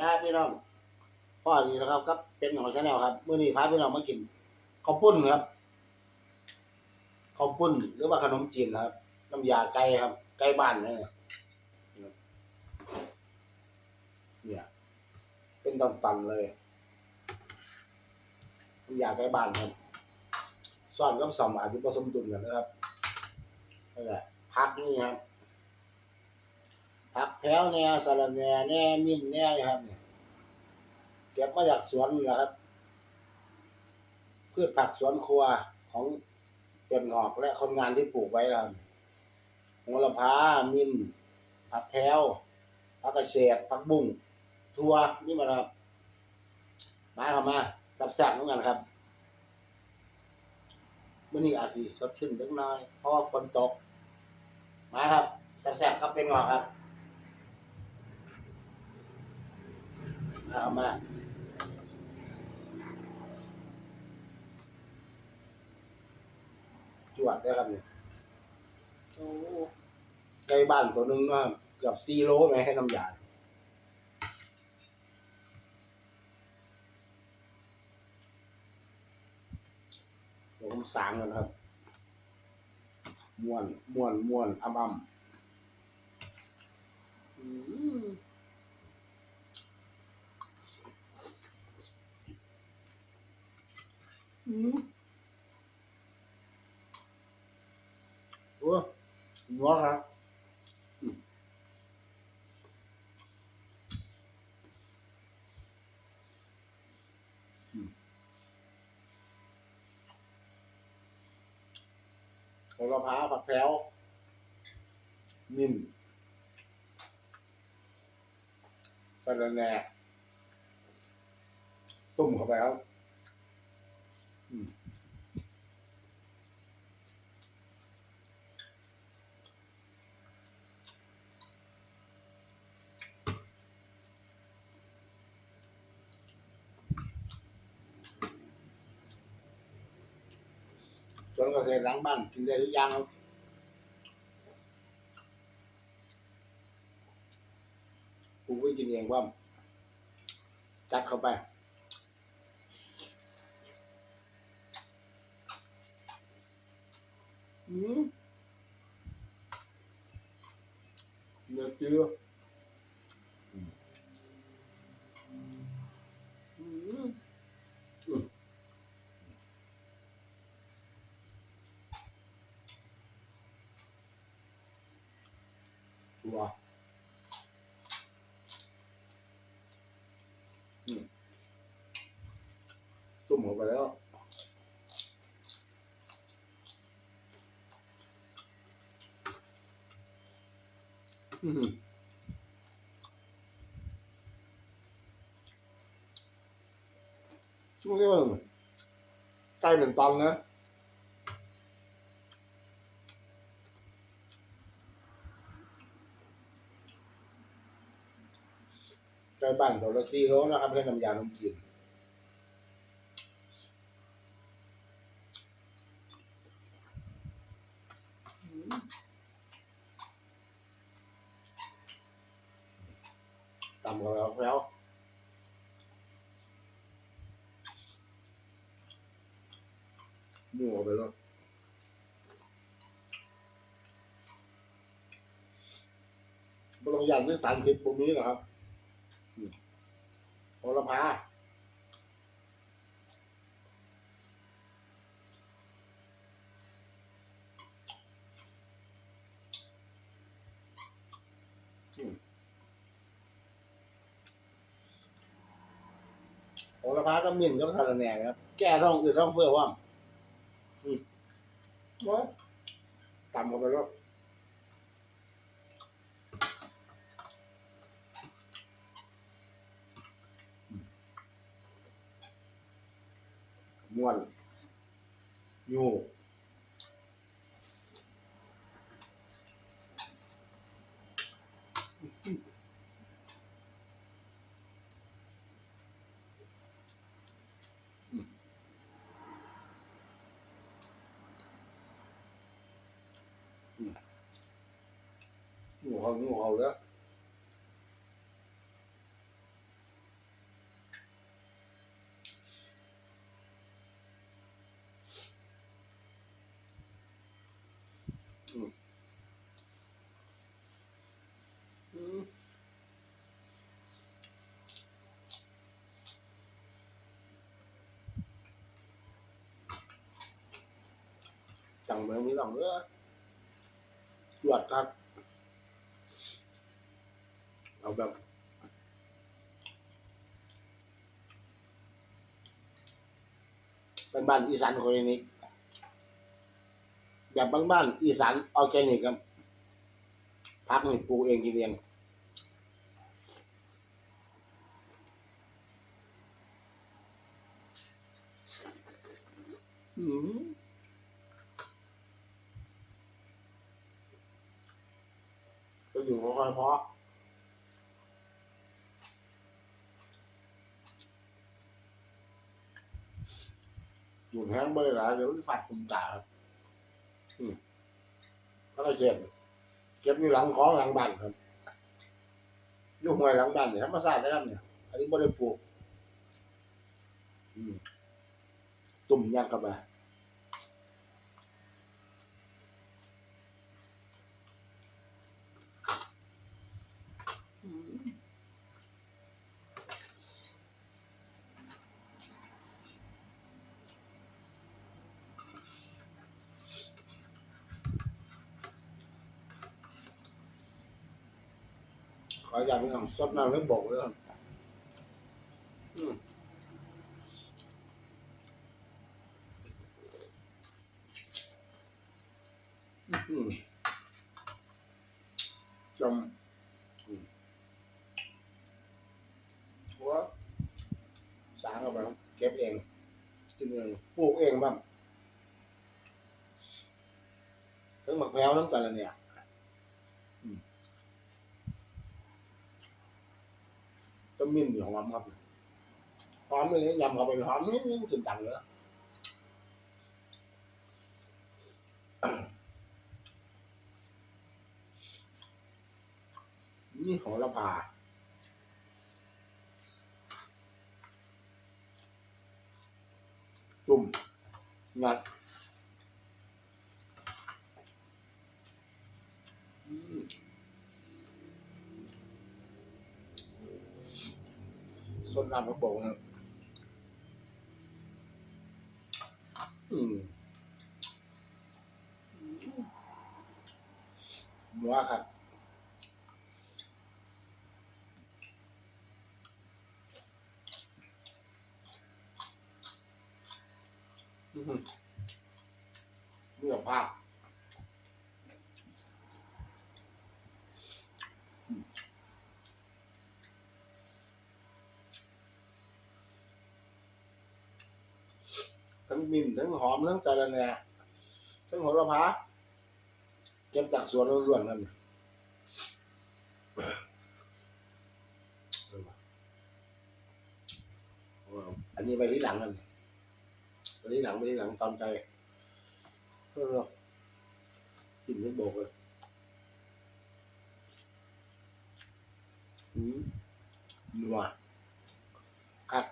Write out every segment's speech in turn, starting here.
ครับพี่น้องพ่อดีนะครับก็เป็นของชาแนลครับเมื่อนี้พาพี่น้องมากินข้าวปุ้นครับข้าวปุ้นหรือว่าขนมจีนครับน้ำยาไก่ครับ ไก่บ้านเนี่ยเนี่ย เป็นตอนตันเลยน้ำยาไก่บ้านครับซ่อนกับสมอาจจะผสมดุลกันนะครับนี่นแหละพักนี่ครับ ผักแถวแหน่สะระแหน่แหน่มิ้นแหน่เลยครับเนี่ยเก็บมาจากสวนนี่แหละครับพืชผักสวนครัวของเป็นงอกและคนงานที่ปลูกไว้ครับโหระพามิ้นผักแถวผักกระเฉดผักบุ้งทั่วนี่มาครับมาเข้ามาแซ่บเหมือนกันครับมื่อนี้อาจสิสดชื่นเล็กน้อยเพราะว่าฝนตกมาครับแซ่บๆครับเป็นงอกครับ เอามาจวดได้ครับเนี่ยโอ้ไก่บ้านตัวนึงว่าเกือบซีโลไหมให้น้ำยาเดี๋ยวผมสางกันครับม่วนม่วนม่วนอ่ำอ่ำอืม อืม โอ้นัวครับอืมอืมโหระพาผักแพรวมินสะระแหน่ตุ่มเข้าไปครับ สวนเกษตรหลังบ้านกินได้ทุกอย่างครับปลูไว้กินเองว่า จัดเข้าไปอืมเนื้อเจืออืมอืมอืม ชัวร์อืม ตุ่มไปแล้วอืมช่วงนี้ใกล้เป็นตันนะใกล้บ้านเขาละสี่โลนะครับเพื่น้ำยาขนมจีน ตำกันแล้วแล้วมั่วไปแล้วบรงยานที่สารพิษพวกนี้นะครับโหระพา โหระพาก็มิ่นก็สารแหน่ครับ แก้ท้องอืดท้องเฟื่อว่ามอืมว้าต่ำกว่าไปแล้วม้วนอยู่ hầu như hầu đó. Chẳng mấy mấy lòng nữa. Chuột thật. เองมีหลังเออจวดครับเอาแบบเป็นบ้านอีสานออร์แกนิกแบบบ้านๆอีสานออร์แกนิกครับพักนี่ปลูกเองกินเองอืมก็อยู่ค่อยๆเพาะ อยู่แห้งเบอร์หลายเดี๋ยวมันฝัดคุมตาครับอืมแล้วก็เก็บเก็บอยู่หลังของหลังบ้านครับยุ่งห้วยหลังบ้านเนี่ยธรรมชาตินะครับเนี่ย อันนี้ไม่ได้ปลูก อืมตุ่มยักษ์กับไป ออยากมีน้ำซดน้ำแล้วบอกเลยครับอืมอืมจำอืมว่าสางเอาไปเก็บเองกินเองปลูกเองบ้างหมักแพรวทั้งกันละเนี่ย ต้นมิ้นอยู่หอมครับหอมเลยยำเข้าไปหอมนี่สุดดังเลยนี่ของละพาตุ่มงัดอืม ส้นน้ำกระบอกนะอืมหมัวครับ อืมเนื้อผ้าทั้ง มิ้นทั้งหอมทั้งสะระแหน่ทั้งโหระพาเก็บจากสวนล้วนๆนั่นอันนี้ไปที่หลังนั่นไปที่หลังไปที่หลังตามใจเพื่อกินให้โบกเลยอืมนัวครับ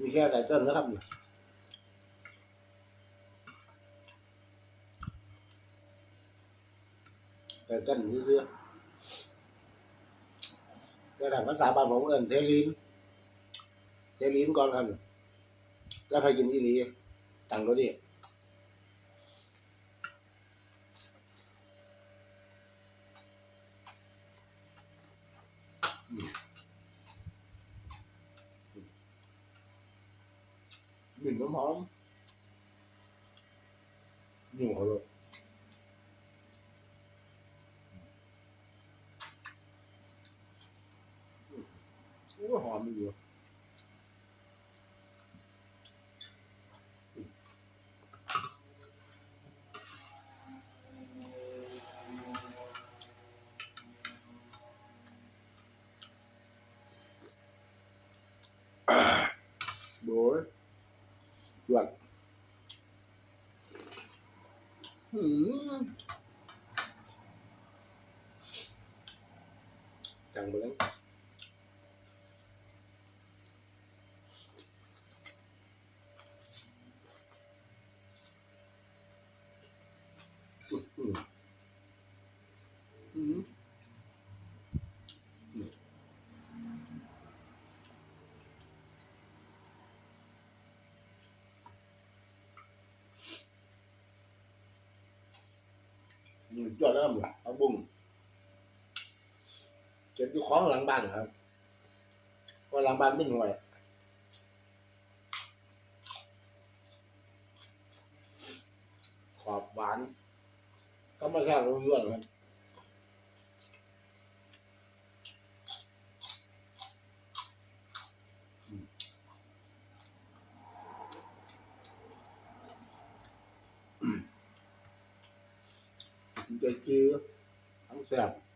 มีแค่ไตเติ้ลนะครับเนี่ยไตเติ้ลที่เสื้อแต่ทางภาษาบ้านผมเอิ้นเทลินเทลินก่อนครับเนี่ยแล้วใครกินอีหลีตังตัวนี้ หมิ่นน้ำหอ จังเบิ้ง你叫他们，他不。 เก็บอยู่ของหลังบ้านครับเพราหลังบ้านเป็นห่วยขอบหวานก็ไม่ใช่ล้วนๆครับจะจืดทั้งแซ่บ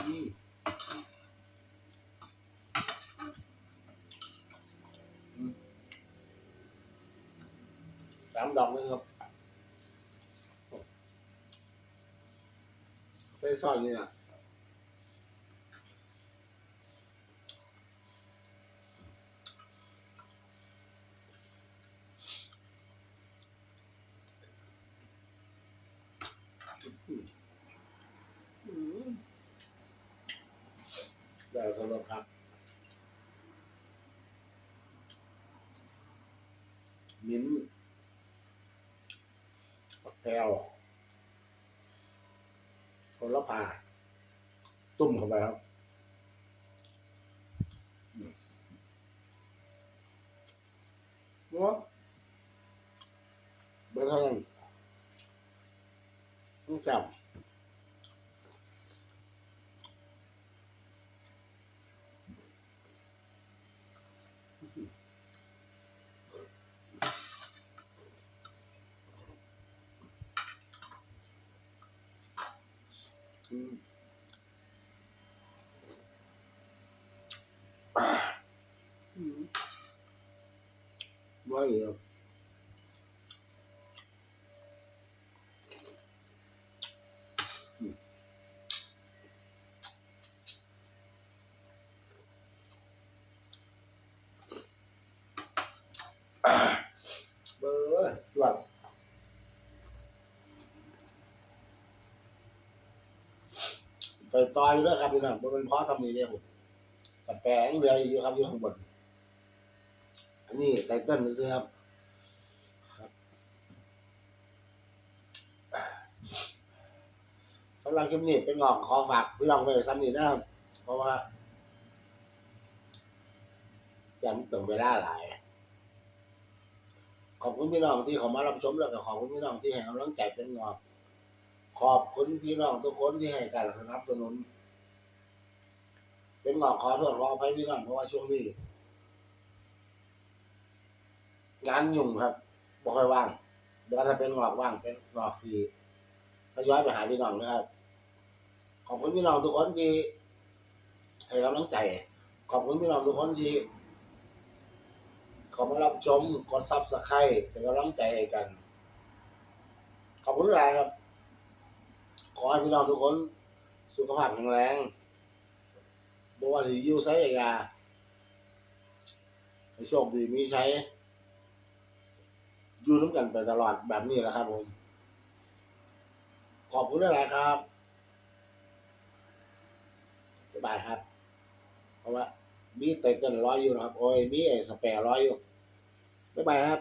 สามดอกเลยครับไปซ่อนนี่นะอืม ได้สำหรับครับ มิ้นท์ปักแพรวคนละพา ตุ่มเข้าไปครับอืมเนาะเบอร์เท่านั้นต้องจับอืมอ่าอืม ว่าเหลืออืมเบอร์จวดไปต่อยด้วยครับพี่น้องบ่เป็นเพราะทำนี้เนี่ยผมสแปงเรืออยู่ครับอยู่ข้างบน อันนี้ไตเติ้ลซื้อครับสำหรับคลิปนี้เป็นงอกขอฝากพี่น้องไปซ้ำนี้นะครับ เพราะว่ายังตึงเวลาหลาย ขอบคุณพี่น้องที่เขามารับชมแล้วก็ขอบคุณพี่น้องที่ให้กำลังใจเป็นงอกขอบคุณพี่น้องทุกคนที่ให้การสนับสนุน เป็นหงอกขอโทษขออภัยพี่น้องเพราะว่าช่วงนี้ งานยุ่งครับบ่ค่อยว่างเดี๋ยวถ้าเป็นหงอกว่างเป็นหงอกสีทยอยไปหาพี่น้องนะครับ ขอบคุณพี่น้องทุกคนที่ให้กำลังใจ ขอบคุณพี่น้องทุกคนที่ขามารับชมกดซับสไครต์เป็นกำลังใจให้กัน ขอบคุณหลายครับ ขอให้พี่น้องทุกคนสุขภาพแข็งแรงบ่ว่าสิยู่ไสยาให้โชคดีมีใช้ อยู่ร่วมกันไปตลอดแบบนี้แหละครับผม ขอบคุณหลายๆครับบ๊ายบายครับ เพราะว่ามีเตเติ้ลร้อยอยู่นะครับ โอ้ย มีไอ้สแปร์ร้อยอยู่บ๊ายบายครับ